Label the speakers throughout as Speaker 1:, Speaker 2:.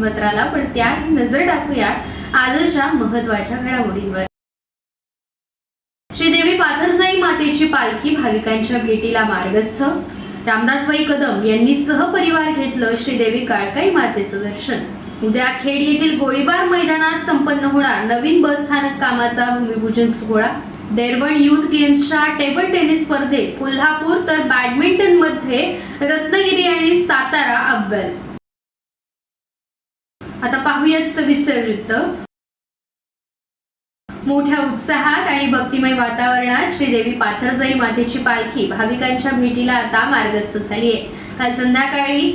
Speaker 1: बातमीपत्राला पण त्यात नजर टाकूया आजच्या महत्त्वाच्या घडामोडींवर. श्रीदेवी पाथरजाई मातेची पालखी भाविकांच्या भेटीला मार्गस्थ. रामदासबाई कदम यांनी सहपरिवार घेतलं श्रीदेवी काळकाई मातेचं दर्शन. उद्या खेड येथील गोळीबार मैदानात संपन्न होणार नवीन बस स्थानक कामाचा भूमिपूजन सोहळा. डेरवण युथ गेम्सच्या टेबल टेनिस स्पर्धेत कोल्हापूर तर बॅडमिंटनमध्ये रत्नागिरी आणि सातारा अव्वल. आता पाहूयात सविस्तर वृत्त. मोठ्या उत्साहात आणि भक्तिमय वातावरणात श्रीदेवी पाथरजाई मातेची पालखी भाविकांच्या भेटीला आता मार्गस्थ झाली आहे काल संध्याकाळी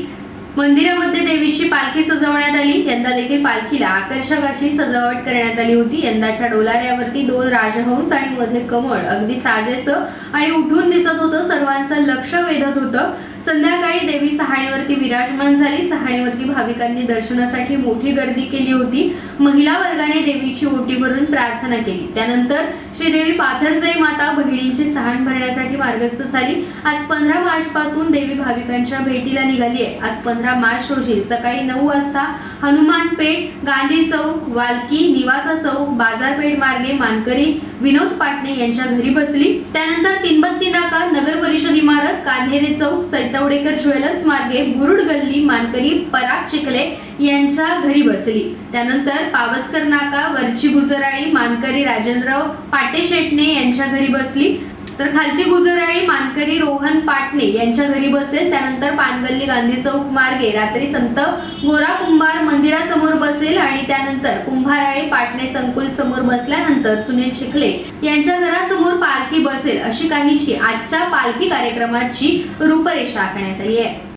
Speaker 1: मंदिरामध्ये देवीची पालखी सजवण्यात आली. यंदा देखील पालखीला आकर्षक अशी सजावट करण्यात आली होती. यंदाच्या डोलाऱ्यावरती दोन राजहंस आणि मध्ये कमळ अगदी साजेचं आणि उठून दिसत होतं. सर्वांचं लक्ष वेधत होतं. संध्याकाळी देवी सहाणेवरती विराजमान झाली. सहाणेवरती भाविकांनी दर्शनासाठी मोठी गर्दी केली होती. महिला वर्गाने देवीची ओटी भरून प्रार्थना केली. त्यानंतर श्रीदेवी पाथरजाई माता बहिणींची सहाण भरण्यासाठी मार्गस्थ झाली. आज पंधरा मार्च पासून देवी भाविकांच्या भेटीला निघाली आहे आज पंधरा मार्च रोजी सकाळी नऊ वाजता हनुमान पेठ गांधी चौक वालकी निवासा चौक बाजारपेठ मार्गे मानकरी विनोद पाटणे यांच्या घरी बसली. त्यानंतर तीनबत्ती नाका नगर परिषद इमारत कान्हेरे चौक सैतवडेकर ज्वेलर्स मार्गे बुरुड गल्ली मानकरी पराग चिखले यांच्या घरी बसली. त्यानंतर पावसकर नाका वरची गुजराळी मानकरी राजेंद्र पाटे शेटणे यांच्या घरी बसली. तर खालची गुजराळी मानकरी रोहन पाटणे यांच्या घरी बसेल. त्यानंतर पानगल्ली गांधी चौक मार्गे रात्री संत गोरा कुंभार मंदिरासमोर बसेल आणि त्यानंतर कुंभाराळी पाटणे संकुल समोर बसल्यानंतर सुनील शिखले यांच्या घरासमोर पालखी बसेल अशी काहीशी आजच्या पालखी कार्यक्रमाची रूपरेषा आखण्यात आली आहे.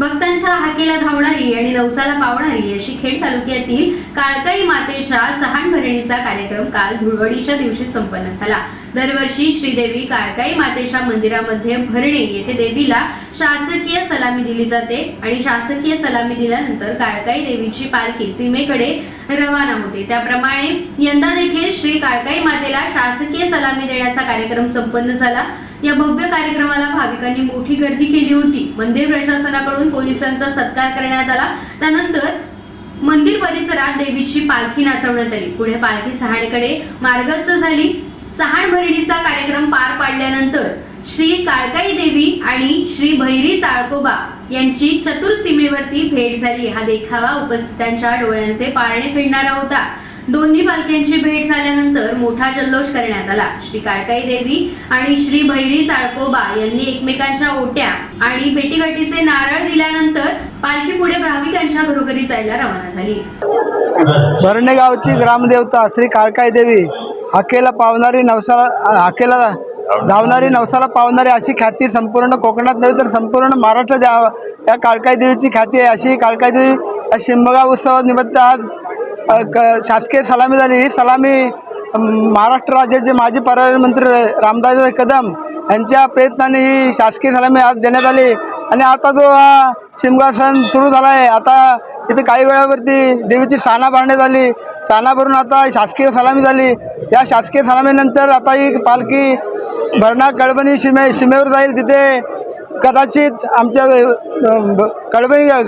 Speaker 1: भक्तांच्या हाकेला धावणारी आणि नवसाला पावणारी अशी खेड तालुक्यातील काळकाई मातेच्या सहान भरणीचा कार्यक्रम काल धुळवडीच्या दिवशी संपन्न झाला. दरवर्षी श्रीदेवी काळकाई मातेच्या मंदिरामध्ये भरणे येथे देवीला शासकीय सलामी दिली जाते आणि शासकीय सलामी दिल्यानंतर काळकाई देवीची पालखी सीमेकडे रवाना होते. त्याप्रमाणे यंदा देखील श्री काळकाई मातेला शासकीय सलामी देण्याचा कार्यक्रम संपन्न झाला. या भव्य कार्यक्रमाला भाविकांनी मोठी गर्दी केली होती. मंदिर प्रशासनाकडून पोलिसांचा सत्कार करण्यात आला. त्यानंतर मंदिर परिसरात देवीची पालखी नाचवण्यात आली. पुढे पालखी सहाणेकडे मार्गस्थ झाली. सहाण भरणीचा कार्यक्रम पार पाडल्यानंतर श्री काळकाई देवी आणि श्री भैरी साळकोबा यांची चतुर सीमेवरती भेट झाली. हा देखावा उपस्थितांच्या डोळ्यांचे पारणे फिरणारा होता. दोन्ही पालख्यांची भेट झाल्यानंतर मोठा जल्लोष करण्यात आला. श्री काळकाई देवी आणि श्री भैरी चाळकोबा यांनी एकमेकांच्या ओट्या आणि भेटीगाठीचे नारळ दिल्यानंतर पालखी पुढे भाविकांच्या घरोघरी जायला रवाना झाली.
Speaker 2: भरणे गावची ग्रामदेवता श्री काळकाई देवी हाकेला पावणारी नवसाला हाकेला धावणारी नवसाला पावणारी अशी ख्याती संपूर्ण कोकणात नव्हे तर संपूर्ण महाराष्ट्र द्या या काळकाई देवीची ख्याती आहे. अशी काळकाई देवी शिंबगाव उत्सवानिमित्त आज शासकीय सलामी झाली. ही सलामी महाराष्ट्र राज्याचे माजी पर्यावरण मंत्री रामदास कदम यांच्या प्रयत्नाने ही शासकीय सलामी आज देण्यात आली. आणि आता जो हा शिमगा सण सुरू झाला आहे आता इथे काही वेळावरती देवीची साना भरण्यात आली. साना भरून आता शासकीय सलामी झाली. या शासकीय सलामीनंतर आता ही पालखी भरणा कळबणी शिमे सीमेवर जाईल. तिथे कदाचित आमच्या अ, ब-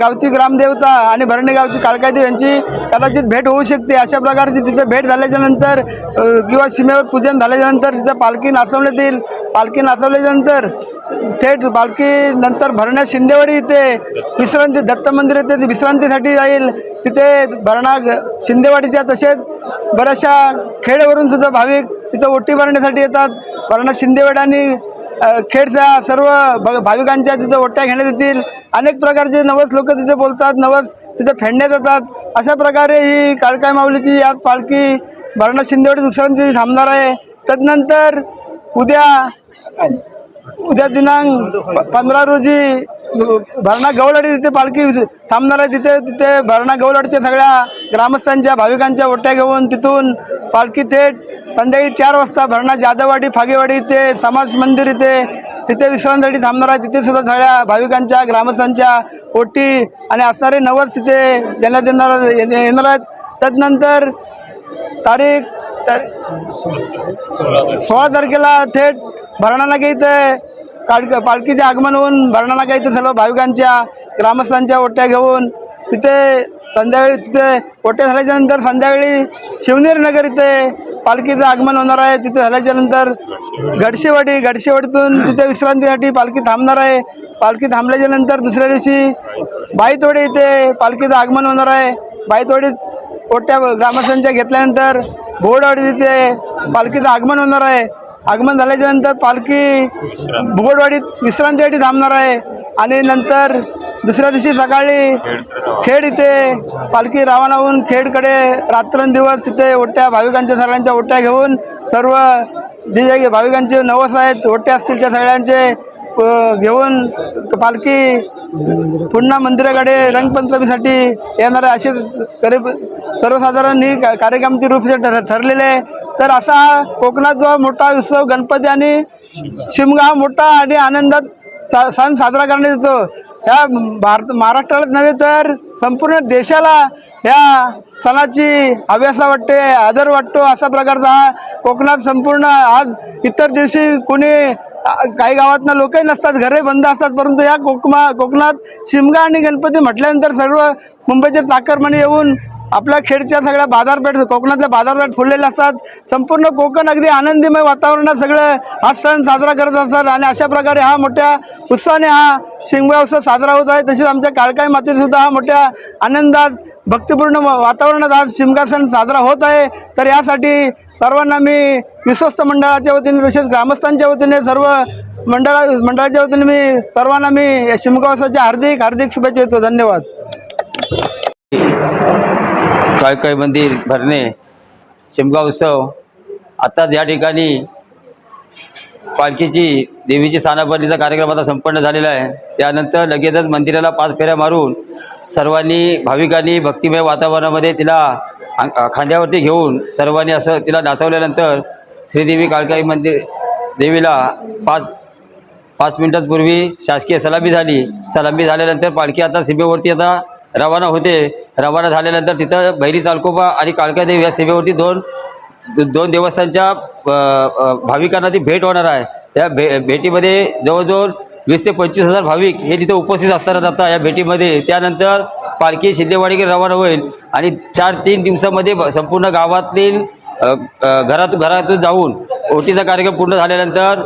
Speaker 2: गावची ग्रामदेवता आणि भरणे गावची काळकादेव यांची कदाचित भेट होऊ शकते. अशा प्रकारची तिथे भेट झाल्याच्यानंतर किंवा सीमेवर पूजन झाल्याच्यानंतर तिचं पालखी नाचवण्यात येईल. पालखी नाचवल्याच्यानंतर थेट पालखी नंतर भरण्या शिंदेवाडी इथे विश्रांती दत्त मंदिर येथे ती विश्रांतीसाठी जाईल. तिथे भरणा ग- शिंदेवाडीच्या तसेच बऱ्याचशा खेड्यावरून सुद्धा भाविक तिथं ओटी भरण्यासाठी येतात. भरणा शिंदेवाडी आणि खेडच्या सर्व भ भाविकांच्या तिथं ओट्ट्या घेण्यात येतील. अनेक प्रकारचे नवस लोक तिथे बोलतात नवस तिथे फेडण्यात येतात. अशा प्रकारे ही काळकाय माऊलीची आज पालखी भरणा शिंदेवाडी दुसऱ्यांची थांबणार आहे. तदनंतर उद्या उद्या दिनांक पंधरा रोजी भरणा गवलाडी तिथे पालखी थांबणार आहे तिथे तिथे भरणा गवलाडच्या सगळ्या ग्रामस्थांच्या भाविकांच्या ओट्या घेऊन तिथून पालखी थेट संध्याकाळी चार वाजता भरणा जाधववाडी फागेवाडी इथे समाज मंदिर इथे तिथे विश्रांतीसाठी थांबणार आहे. तिथे सुद्धा सगळ्या भाविकांच्या ग्रामस्थांच्या ओटी आणि असणारे नवस तिथे देण्यात येणार येणार आहेत. तदनंतर तारीख तारीख. सोळा तारखेला थेट भरणानाका इथं इथे काड पालखीचे आगमन होऊन भरणानाका इथं सर्व भाविकांच्या ग्रामस्थांच्या ओट्या घेऊन तिथे संध्याकाळी तिथे ओट्या झाल्याच्यानंतर संध्याकाळी शिवनेर नगर इथे पालखीचं आगमन होणार आहे. तिथे झाल्याच्यानंतर गडशेवाडी गडशेवाडीतून तिथे विश्रांतीसाठी पालखी थांबणार आहे. पालखी थांबल्याच्यानंतर दुसऱ्या दिवशी बाईतोडी इथे पालखीचं आगमन होणार आहे. बाईतोडीत ओट्या ग्रामस्थांच्या घेतल्यानंतर बोडवाडी तिथे पालखीचं आगमन होणार आहे. आगमन झाल्याच्यानंतर पालखी भुगडवाडीत विश्रांतीसाठी थांबणार आहे. आणि नंतर दुसऱ्या दिवशी सकाळी खेड इथे पालखी रवाना होऊन खेडकडे रात्रंदिवस तिथे ओट्या भाविकांच्या सगळ्यांच्या ओट्या घेऊन सर्व जे जे भाविकांचे नवस आहेत ओट्या असतील त्या सगळ्यांचे घेऊन पालखी पुन्हा मंदिराकडे रंगपंचमीसाठी येणारे असे गरीब सर्वसाधारण ही कार्यक्रमाचे कार्यक्रमाची ठर ठरलेले तर असा कोकणाचा कोकणात जो मोठा उत्सव गणपती आणि शिमगा हा मोठा आणि आनंदात सा सण साजरा करण्यात येतो. ह्या भारत महाराष्ट्रालाच नव्हे तर संपूर्ण देशाला ह्या सणाची हव्यासा वाटते आदर वाटतो अशा प्रकारचा हा कोकणात संपूर्ण आज इतर दिवशी कोणी काही गावातनं लोकही नसतात घरे बंद असतात परंतु या कोकमा कोकणात शिमगा आणि गणपती म्हटल्यानंतर सर्व मुंबईचे चाकरमानी येऊन आपल्या खेडच्या सगळ्या बाजारपेठ कोकणातल्या बाजारपेठ फुललेल्या असतात. संपूर्ण कोकण अगदी आनंदीमय वातावरणात सगळं हा सण साजरा करत असतात आणि अशा प्रकारे हा मोठ्या उत्साहाने हा शिमगा उत्सव साजरा होत आहे. तसेच आमच्या काळकाई मातीतसुद्धा हा मोठ्या आनंदात भक्तिपूर्ण वातावरणात आज शिमगा सण साजरा होत आहे. तर यासाठी सर्वांना मी विश्वस्त मंडळाच्या वतीने तसेच ग्रामस्थांच्या वतीने सर्व मंडळा मंडळाच्या वतीने मी सर्वांना मी या शिमगा उत्सवाच्या हार्दिक हार्दिक शुभेच्छा देतो. धन्यवाद.
Speaker 3: काळकाई मंदिर भरणे शिमगा उत्सव. आत्ताच या ठिकाणी पालखीची देवीची सानापरणीचा कार्यक्रम आता संपन्न झालेला आहे. त्यानंतर लगेचच मंदिराला पाच फेऱ्या मारून सर्वांनी भाविकांनी भक्तिमय वातावरणामध्ये तिला खांद्यावरती घेऊन सर्वांनी असं तिला नाचवल्यानंतर श्रीदेवी काळकाई मंदिर देवीला पाच पाच मिनिटांपूर्वी शासकीय सलामी झाली. सलामी झाल्यानंतर पालखी आता सीमेवरती आता रवाना होते. रवाना झाल्यानंतर तिथं भैरी चालकोबा आणि काळकादेव या सीमेवरती दोन दोन देवस्थानच्या भाविकांना ती भेट होणार आहे. त्या भे भेटीमध्ये जवळजवळ वीस ते पंचवीस हजार भाविक हे तिथे उपस्थित असताना आता या भेटीमध्ये त्यानंतर पालखी शिंदेवाडीकडे रवाना होईल आणि चार तीन दिवसामध्ये ब- संपूर्ण गावातील घरात घरातून घरातून जाऊन ओटीचा कार्यक्रम पूर्ण झाल्यानंतर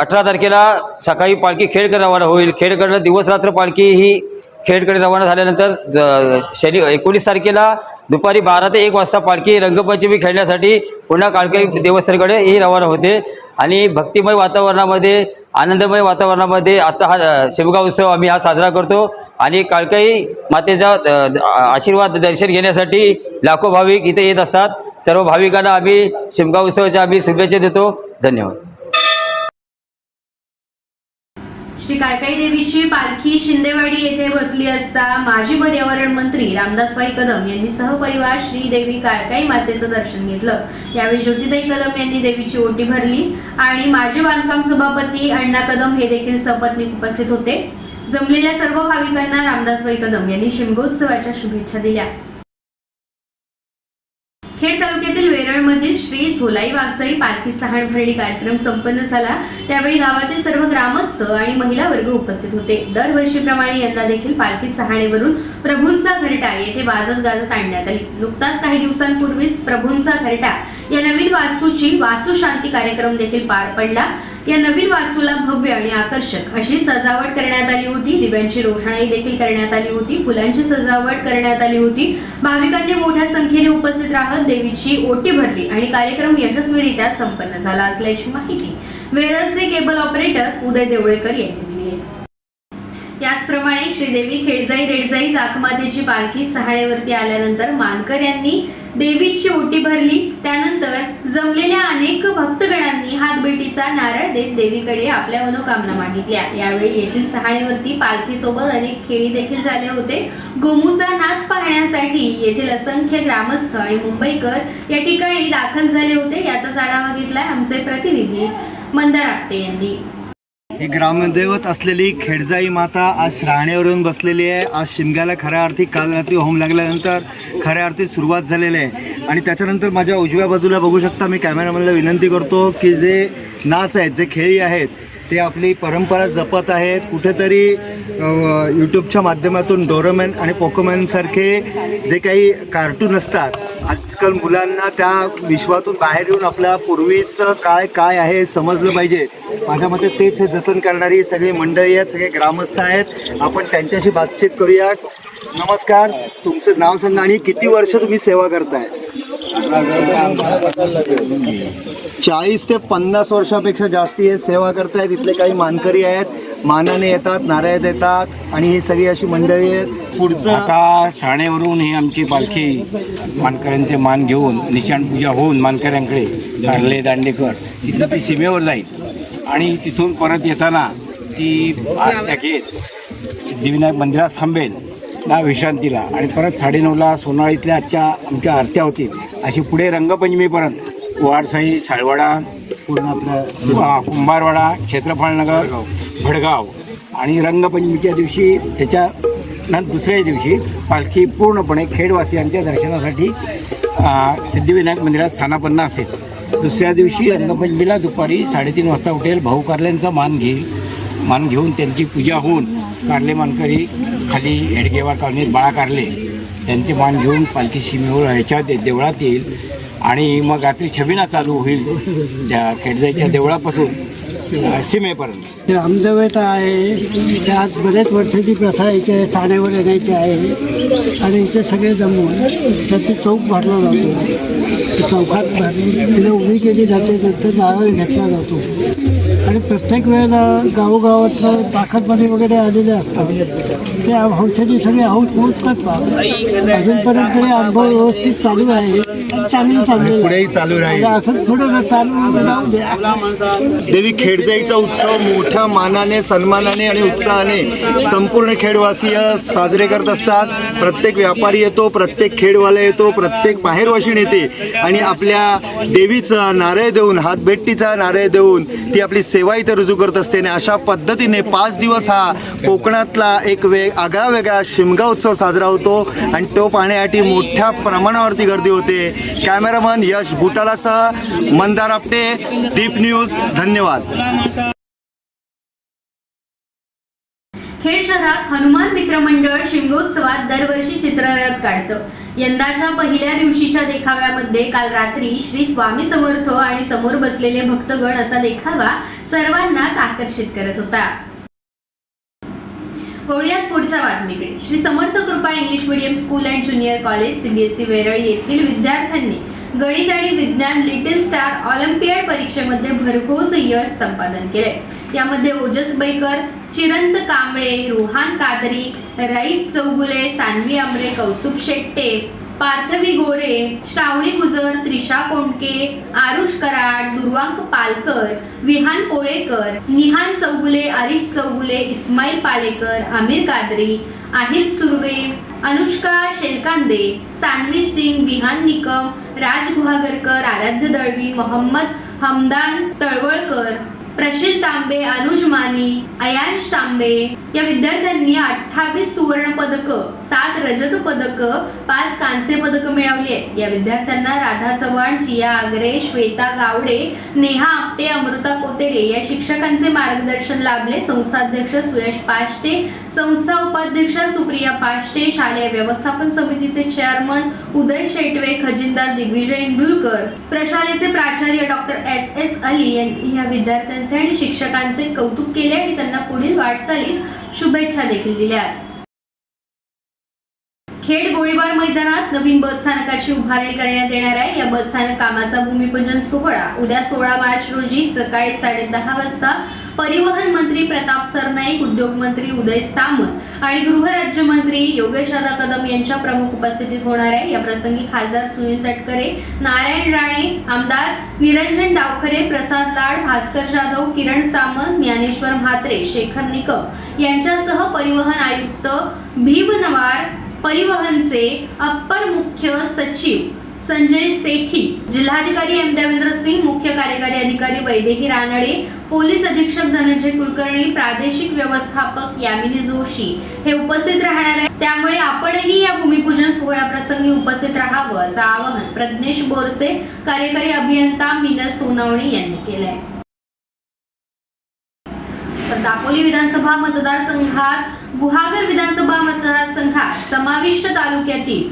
Speaker 3: अठरा तारखेला सकाळी पालखी खेडकडे रवाना होईल. खेडकडं दिवस रात्र पालखी ही खेडकडे रवाना झाल्यानंतर ज- शनि एकोणीस तारखेला दुपारी बारा ते एक वाजता पालखी रंगपंचमी खेळण्यासाठी पुन्हा काळकाई देवस्थानकडे ही रवाना होते. आणि भक्तिमय वातावरणामध्ये आनंदमय वातावरणामध्ये आजचा हा शिवगाव उत्सव आम्ही हा साजरा करतो. आणि काळकाई मातेचा द- आशीर्वाद दर्शन घेण्यासाठी लाखो भाविक इथे येत असतात. सर्व भाविकांना आम्ही शिमगाव उत्सवाच्या आम्ही शुभेच्छा देतो. धन्यवाद.
Speaker 1: श्री काळकाई देवीची पालखी शिंदेवाडी येथे बसली असता माजी पर्यावरण मंत्री रामदासबाई कदम यांनी सहपरिवार श्री देवी काळकाई मातेचं दर्शन घेतलं. यावेळी ज्योतिताई कदम यांनी देवीची ओटी भरली आणि माजी बांधकाम सभापती अण्णा कदम हे देखील सपत्नीक उपस्थित होते. जमलेल्या सर्व भाविकांना रामदासबाई कदम यांनी शिमगोत्सवाच्या शुभेच्छा दिल्या. खेड तालुक्यातील वेरळमधील श्री झोलाई वाघसाई पालखी सहाण भरणी कार्यक्रम संपन्न झाला. त्यावेळी गावातील सर्व ग्रामस्थ आणि महिला वर्ग उपस्थित होते. दरवर्षीप्रमाणे यंदा देखील पालखी सहाणेवरून प्रभूंचा घरटा येथे वाजत गाजत आणण्यात आली. नुकताच काही दिवसांपूर्वीच प्रभूंचा घरटा या नवीन वास्तूची वास्तू शांती कार्यक्रम देखील पार पडला. या नवीन वास्तूला भव्य आणि आकर्षक अशी सजावट करण्यात आली होती. दिव्यांची रोषणाई देखील करण्यात आली होती. फुलांची सजावट करण्यात आली होती. भाविकांनी मोठ्या संख्येने उपस्थित राहत देवीची ओटी भरली आणि कार्यक्रम यशस्वीरित्या संपन्न झाला असल्याची माहिती. वेरळचे केबल ऑपरेटर उदय देवळेकर यांनी दिली आहे. त्याचप्रमाणे श्रीदेवी खेळजाई रेडजाई जाखमातेची पालखी सहाळेवरती आल्यानंतर मानकर यांनी देवीची ओटी भरली. त्यानंतर जमलेल्या अनेक भक्तगणांनी हातभेटीचा नारळ देत देवीकडे आपल्या मनोकामना मागितल्या. यावेळी येथील सहाणेवरती पालखीसोबत अनेक खेळी देखील झाले होते. गोमूचा नाच पाहण्यासाठी येथील असंख्य ग्रामस्थ आणि मुंबईकर या ठिकाणी दाखल झाले होते. याचाच आढावा घेतलाय आमचे प्रतिनिधी मंदार आपटे यांनी.
Speaker 4: ही ग्रामदैवत असलेली खेडजाई माता आज राहण्यावरून बसलेली आहे. आज शिमग्याला खऱ्या अर्थी काल रात्री होम लागल्यानंतर खऱ्या अर्थी सुरुवात झालेली आहे. आणि त्याच्यानंतर माझ्या उजव्या बाजूला बघू शकता मी कॅमेरामॅनला विनंती करतो की जे नाच आहेत जे खेळी आहेत ते आपली परंपरा जपत आहेत. कुठेतरी यूट्यूबच्या माध्यमातून डोरोमॅन आणि पोकोमॅनसारखे जे काही कार्टून असतात आजकाल मुलांना त्या विश्वातून बाहेर येऊन आपल्या पूर्वीचं काय काय आहे समजलं पाहिजे. माझ्या मते तेच हे जतन करणारी सगळी मंडळी आहेत सगळे ग्रामस्थ आहेत. आपण त्यांच्याशी बातचीत करूया नमस्कार. तुमचं नाव सांगा आणि किती वर्ष तुम्ही सेवा करताय? चाळीस ते पन्नास वर्षापेक्षा जास्ती हे सेवा करतायत. इथले काही मानकरी आहेत. मानाने येतात नारळ देतात आणि ही सगळी अशी मंडळी आहेत. पुढचं
Speaker 5: आता शाळेवरून ही आमची पालखी मानकऱ्यांचे मान घेऊन निशाण पूजा होऊन मानकऱ्यांकडे दांडले दांडेकर. तिथं ती सीमेवर जाईल. आणि तिथून परत येताना ती घेत सिद्धिविनायक मंदिरात थांबेल. ना विश्रांतीला. आणि परत साडेनऊला सोनाळीतल्या आजच्या आमच्या आरत्या होतील. अशी पुढे रंगपंचमीपर्यंत वाडसाई साळवाडा
Speaker 4: पूर्ण आपलं
Speaker 5: आ, कुंभारवाडा क्षेत्रफळनगर भडगाव. आणि रंगपंचमीच्या दिवशी त्याच्या नंतर दुसऱ्या दिवशी पालखी पूर्णपणे खेडवासियांच्या दर्शनासाठी सिद्धिविनायक मंदिरात स्थानापन्न असेल. दुसऱ्या दिवशी रंगपंचमीला दुपारी साडेतीन वाजता उठेल. भाऊ कार्ल्यांचा मान घेईल मान घेऊन त्यांची पूजा होऊन कारले मानकरी खाली हेडगेवार कॉलनीत बाळा कारले. त्यांचे मान घेऊन पालखी सीमेवर ह्याच्या दे देवळात येईल. आणि मग रात्री छबिना चालू होईल त्या खेडजाईच्या देवळापासून सीमेपर्यंत.
Speaker 6: ते आमदेवत आहे. त्यात बरेच वर्षाची प्रथा इथे ठाण्यावर येण्याची आहे. आणि इथे सगळे जमून त्याची चौक भरला जातो. चौकात भरली. तिला उभी केली जाते. नंतर नारळ घेतला जातो. आणि प्रत्येक वेळेला गावोगावातलं ताकदमध्ये वगैरे आलेले असतात. ते हौशाची सगळे हौस मौज करतात. अजूनपर्यंत हे अनुभव व्यवस्थित चालू आहे. चांगली
Speaker 4: पुढेही चालू राहील.
Speaker 6: असं थोडं चालू राहू द्या.
Speaker 4: देवी खेडजाईचा उत्सव मोठ्या मानाने सन्मानाने आणि उत्साहाने संपूर्ण खेडवासीय साजरे करत असतात. प्रत्येक व्यापारी येतो प्रत्येक खेडवाला येतो प्रत्येक बाहेरवाशीण येते आणि आपल्या देवीचा नारळ देऊन हातभेटीचा नारळ देऊन ती आपली सेवा इथे रुजू करत असते आणि अशा पद्धतीने पाच दिवस हा कोकणातला एक वेग आगळा वेगळा शिमगा उत्सव साजरा होतो. आणि तो पाहण्यासाठी मोठ्या प्रमाणावरती गर्दी होते. कॅमेरामन यश बुटालासह मंदार आपटे डीप न्यूज धन्यवाद.
Speaker 1: खेड शहरात हनुमान मित्र मंडळ शिमगोत्सवात दरवर्षी चित्ररथ काढतं. यंदाच्या पहिल्या दिवशीच्या देखाव्यामध्ये काल रात्री श्री स्वामी समर्थ आणि समोर बसलेले भक्तगण असा देखावा सर्वांनाच आकर्षित करत होता. वळूयात पुढच्या बातमीकडे. Shri Samarth Krupa English medium school and junior college CBSE Veral येथील विद्यार्थ्यांनी गणित आणि विज्ञान लिटिल स्टार ऑलिम्पियाड परीक्षेमध्ये भरघोस यश संपादन केले यामध्ये ओजस बैकर चिरंत कांबळे रोहान कादरी रईत चौगुले सानवी अमरे कौसुब शेट्टे पार्थवी गोरे श्रावणी गुजर त्रिशा कोंडके आरुष कराड दुर्वांक पालकर विहान कोळेकर निहान चौगुले आरिश चौगुले इस्माईल पालेकर आमिर कादरी आहिल सुर्वे अनुष्का शेलकांदे सानवी सिंग विहान निकम राज गुहागरकर आराध्य दळवी मोहम्मद हमदान तळवळकर प्रशील तांबे अनुज मानी अयांश तांबे या विद्यार्थ्यांनी अठ्ठावीस सुवर्ण पदक सात रजत पदक पाच कांस्य पदक मिळवली आहेत. या विद्यार्थ्यांना राधा चव्हाण जिया आगरे श्वेता गावडे नेहा आपटे अमृता कोतेरे या शिक्षकांचे मार्गदर्शन लाभले. संस्थाध्यक्ष सुयश पाष्टे संस्था उपाध्यक्ष सुप्रिया पाष्टे शालेय व्यवस्थापन समितीचे चेअरमन उदय शेटवे खजिनदार दिग्विजय इंदुलकर प्रशालेचे प्राचार्य डॉक्टर एस एस अली यांनी या विद्यार्थ्यांचे आणि शिक्षकांचे कौतुक केले आणि त्यांना पुढील वाटचालीस शुभेच्छा देखील दिल्या खेड गोळीबार मैदानात नवीन बस स्थानकाची उभारणी करण्यात येणार आहे. या बस स्थानक कामाचा भूमिपूजन सोहळा उद्या सोळा मार्च रोजी सकाळी साडेदहा वाजता परिवहन मंत्री प्रताप सरनाईक उद्योग मंत्री उदय सामंत आणि गृहराज्यमंत्री योगेश दादा कदम यांच्या प्रमुख उपस्थितीत होणार आहे. या प्रसंगी खासदार सुनील तटकरे नारायण राणे आमदार निरंजन डावखरे प्रसाद लाड भास्कर जाधव किरण सामंत ज्ञानेश्वर म्हात्रे शेखर निकम यांच्यासह परिवहन आयुक्त भीम नवार परिवहनचे अप्पर मुख्य सचिव संजय सेठी जिल्हाधिकारी एम. देवेंद्र सिंग मुख्य कार्यकारी अधिकारी वैदेही रानडे पोलीस अधीक्षक धनंजय कुलकर्णी प्रादेशिक व्यवस्थापक यामिनी जोशी हे उपस्थित राहणार आहे त्यामुळे आपणही या भूमिपूजन सोहळ्याप्रसंगी उपस्थित राहावं असं आवाहन प्रज्ञेश बोरसे कार्यकारी अभियंता मिनल सोनावणे यांनी केलंय. तर दापोली विधानसभा मतदारसंघात गुहागर विधानसभा मतदारसंघात समाविष्ट तालुक्यातील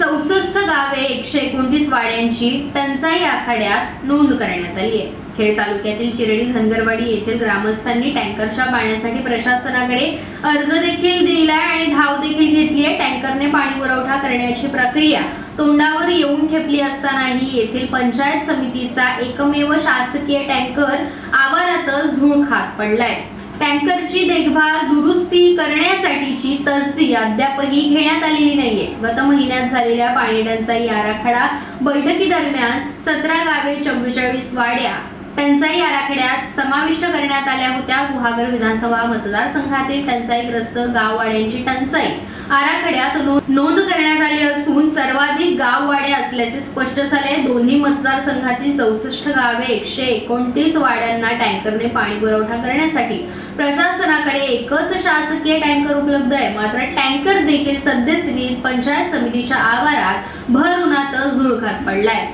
Speaker 1: चौसष्ट गावे एकशे एकोणतीस वाड्यांची टंचाई आखाड्यात नोंद करण्यात आली आहे. खेड तालुक्यातील चिरडी धनगरवाडी येथील ग्रामस्थांनी टँकरच्या पाण्यासाठी प्रशासनाकडे अर्ज देखील दिलाय आणि धाव देखील घेतली आहे. टँकरने पाणी पुरवठा करण्याची प्रक्रिया तोंडावर येऊन ठेपली असतानाही येथील पंचायत समितीचा एकमेव शासकीय टँकर आवारातच धूळ खात पडलाय. टँकरची देखभाल दुरुस्ती करण्यासाठीची तसदी अद्यापही घेण्यात आलेली नाहीये. गत महिन्यात झालेल्या पाणी टंचाई आराखडा बैठकीदरम्यान सतरा गावे चव्वेचाळीस वाड्या टंचाई आराखड्यात समाविष्ट करण्यात आल्या होत्या. गुहागर विधानसभा मतदारसंघातील टंचाईग्रस्त गाववाड्यांची टंचाई आराखड्यात नोंद करण्यात आली असून सर्वाधिक गाववाड्या असल्याचे स्पष्ट झाले. दोन्ही मतदारसंघातील चौसष्ट गावे एकशे एकोणतीस वाड्यांना टँकरने पाणी पुरवठा करण्यासाठी प्रशासनाकडे एकच शासकीय टँकर उपलब्ध आहे. मात्र टँकर देखील सद्यस्थितीत पंचायत समितीच्या आवारात भर उन्हातच झुळखात पडलाय.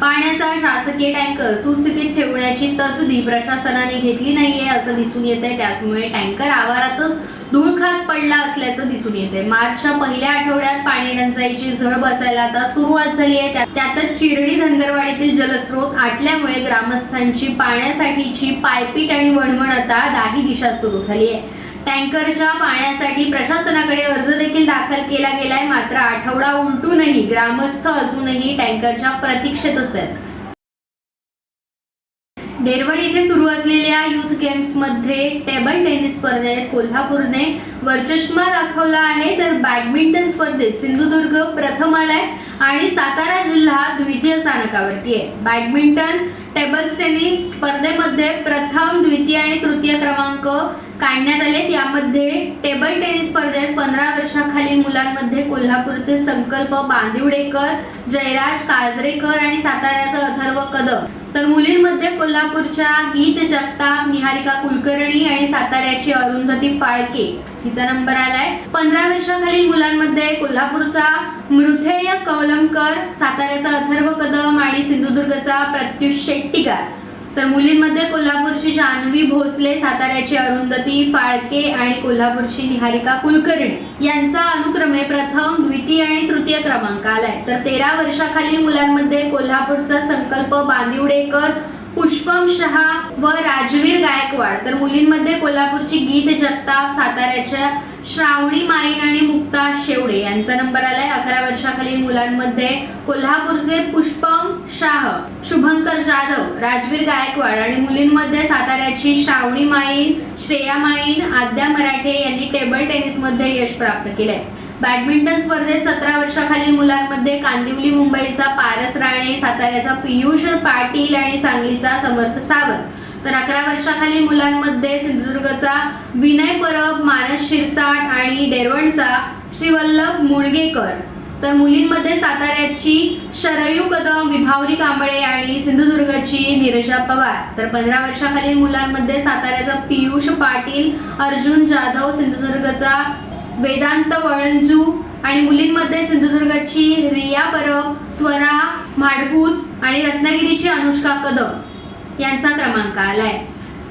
Speaker 1: पाण्याचा शासकीय टँकर सुस्थितीत ठेवण्याची तसदी प्रशासनाने घेतली नाहीये असं दिसून येत आहे त्याचमुळे टँकर आवारातच धूळखात पडला असल्याचं दिसून येते मार्चच्या पहिल्या आठवड्यात पाणी टंचाईची झळ बसायला आता सुरुवात झाली आहे. त्यातच चिरडी धनगरवाडीतील जलस्रोत आटल्यामुळे ग्रामस्थांची पाण्यासाठीची पायपीट आणि वणवण आता दाही दिशा सुरू झाली आहे. टँकरच्या पाण्यासाठी प्रशासनाकडे अर्ज देखील दाखल केला गेलाय. मात्र आठवडा उलटूनही ग्रामस्थ अजूनही टँकरच्या प्रतीक्षेतच आहेत. देरवड येथे सुरू असलेल्या युथ गेम्समध्ये टेबल टेनिस स्पर्धेत कोल्हापूरने वर्चष्मा दाखवला आहे. तर बॅडमिंटन स्पर्धेत सिंधुदुर्ग प्रथम आलाय आणि सातारा जिल्हा द्वितीय स्थानकावरती आहे. बॅडमिंटन टेबल टेनिस स्पर्धेमध्ये प्रथम द्वितीय आणि तृतीय क्रमांक काढण्यात आलेत. यामध्ये टेबल टेनिस स्पर्धेत पंधरा वर्षाखालील मुलांमध्ये कोल्हापूरचे संकल्प बांदिवडेकर जयराज काजरेकर आणि साताऱ्याचा अथर्व कदम. तर मुलींमध्ये कोल्हापूरच्या गीत जगताप निहारिका कुलकर्णी आणि साताऱ्याची अरुंधती फाळके हिचा नंबर आलाय. पंधरा वर्षाखालील मुलांमध्ये कोल्हापूरचा मृथेय कवलमकर साताऱ्याचा अथर्व कदम आणि सिंधुदुर्गचा प्रत्युष शेट्टीगार. तर मुलींमध्ये कोल्हापूरची जान्हवी भोसले साताऱ्याची अरुंधती फाळके आणि कोल्हापूरची निहारिका कुलकर्णी यांचा अनुक्रमे प्रथम द्वितीय आणि तृतीय क्रमांक आलाय. तर तेरा वर्षाखालील मुलांमध्ये कोल्हापूरचा संकल्प बांदिवडेकर पुष्पम शहा व राजवीर गायकवाड. तर मुलींमध्ये कोल्हापूरची गीत जगताप साताऱ्याच्या श्रावणी माईन आणि मुक्ता शेवडे यांचा नंबर आलाय अकरा वर्षाखालील मुलांमध्ये कोल्हापूरचे पुष्पम शाह शुभंकर जाधव राजवीर गायकवाड आणि मुलींमध्ये साताऱ्याची श्रावणी माईन श्रेया माईन आद्या मराठे यांनी टेबल टेनिसमध्ये यश प्राप्त केलंय. बॅडमिंटन स्पर्धेत सतरा वर्षाखालील मुलांमध्ये कांदिवली मुंबईचा पारस राणे साताऱ्याचा पियुष पाटील आणि सांगलीचा समर्थ सावंत. तर अकरा वर्षाखालील मुलांमध्ये सिंधुदुर्गचा विनय परब मानस शिरसाट आणि डेरवणचा श्रीवल्लभ मुळगेकर. तर मुलींमध्ये साताऱ्याची शरयू कदम विभावरी कांबळे आणि सिंधुदुर्गची नीरजा पवार. तर पंधरा वर्षाखालील मुलांमध्ये साताऱ्याचा पियुष पाटील अर्जुन जाधव सिंधुदुर्गचा वेदांत वळंजू आणि मुलींमध्ये सिंधुदुर्गची रिया परब स्वरा म्हाडगूत आणि रत्नागिरीची अनुष्का कदम. यांचा क्रमांक आलाय.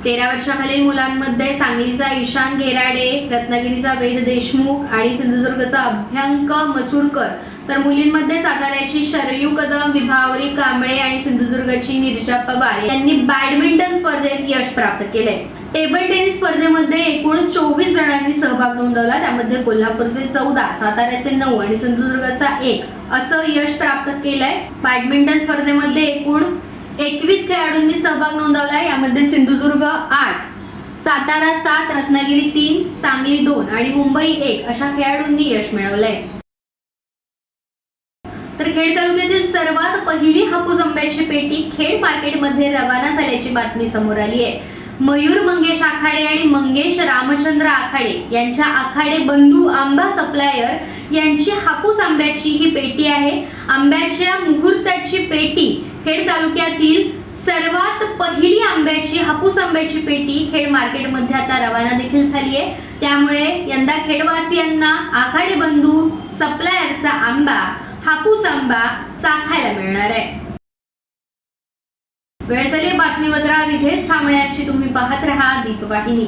Speaker 1: तेरा वर्षाखालील मुलांमध्ये सांगलीचा ईशान घेराडे रत्नागिरीचा वेद देशमुख आणि सिंधुदुर्गचा अभ्यंक मसूरकर तर मुलींमध्ये साताऱ्याची शरयू कदम विभावरी कांबळे आणि सिंधुदुर्गची निर्जा पवार यांनी बॅडमिंटन स्पर्धेत यश प्राप्त केले टेबल टेनिस स्पर्धेमध्ये एकूण चोवीस जणांनी सहभाग नोंदवला. त्यामध्ये कोल्हापूरचे चौदा साताऱ्याचे नऊ आणि सिंधुदुर्गचा एक असं यश प्राप्त केलंय. बॅडमिंटन स्पर्धेमध्ये एकूण एकवीस खेळाडूंनी सहभाग नोंदवला यामध्ये सिंधुदुर्ग आठ सातारा सात रत्नागिरी तीन सांगली दोन आणि मुंबई एक अशा खेळाडूंनी यश मिळवलंय. तर खेड तालुक्यातील सर्वात पहिली हापूस आंब्याची पेटी खेड मार्केटमध्ये रवाना झाल्याची बातमी समोर आली आहे. मयूर मंगेश आखाडे आणि मंगेश रामचंद्र आखाडे यांच्या आखाडे बंधू आंबा सप्लायर यांची हापूस आंब्याची ही पेटी आहे. आंब्याच्या मुहूर्ताची पेटी खेड तालुक्यातील सर्वात पहिली आंब्याची हापूस आंब्याची पेटी खेड मार्केटमध्ये आता रवाना देखील झाली आहे. त्यामुळे यंदा खेडवासियांना आखाडे बंधू सप्लायरचा आंबा हापूस आंबा चाखायला मिळणार आहे. वेळ झाली बातमीपत्रात इथेच थांबण्याची. तुम्ही पाहत राहा दीपवाहिनी.